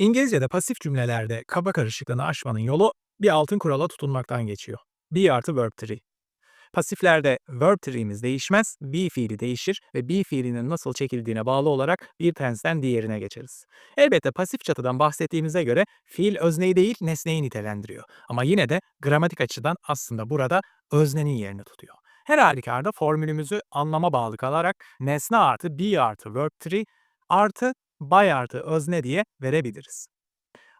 İngilizce'de pasif cümlelerde kaba karışıklığını aşmanın yolu bir altın kurala tutunmaktan geçiyor. Be artı verb tree. Pasiflerde verb tree'miz değişmez, be fiili değişir ve be fiilinin nasıl çekildiğine bağlı olarak bir tense'den diğerine geçeriz. Elbette pasif çatıdan bahsettiğimize göre fiil özneyi değil nesneyi nitelendiriyor. Ama yine de gramatik açıdan aslında burada öznenin yerini tutuyor. Her halükarda formülümüzü anlama bağlı kalarak nesne artı be artı verb tree artı by artı özne diye verebiliriz.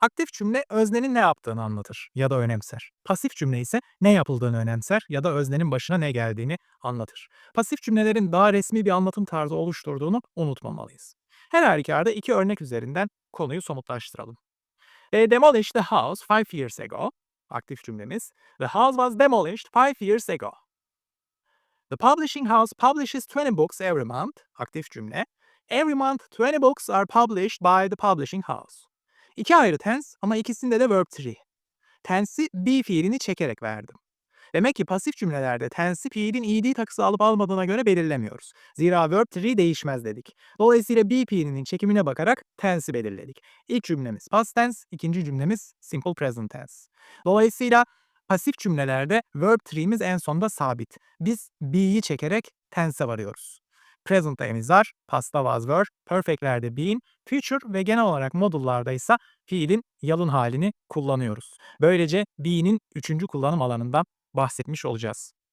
Aktif cümle öznenin ne yaptığını anlatır ya da önemser. Pasif cümle ise ne yapıldığını önemser ya da öznenin başına ne geldiğini anlatır. Pasif cümlelerin daha resmi bir anlatım tarzı oluşturduğunu unutmamalıyız. Her halükarda iki örnek üzerinden konuyu somutlaştıralım. They demolished the house five years ago. Aktif cümlemiz. The house was demolished five years ago. The publishing house publishes 20 books every month. Aktif cümle. Every month 20 books are published by the publishing house. İki ayrı tense ama ikisinde de verb tree. Tense'i be fiilini çekerek verdim. Demek ki pasif cümlelerde tense'i fiilin id takısı alıp almadığına göre belirlemiyoruz. Zira verb tree değişmez dedik. Dolayısıyla be fiilinin çekimine bakarak tense'i belirledik. İlk cümlemiz past tense, ikinci cümlemiz simple present tense. Dolayısıyla pasif cümlelerde verb tree'miz en sonda sabit. Biz be'yi çekerek tense'e varıyoruz. Present'ta emiz var, past'ta was were, perfect'lerde been, future ve genel olarak modullarda ise fiilin yalın halini kullanıyoruz. Böylece be'nin üçüncü kullanım alanından bahsetmiş olacağız.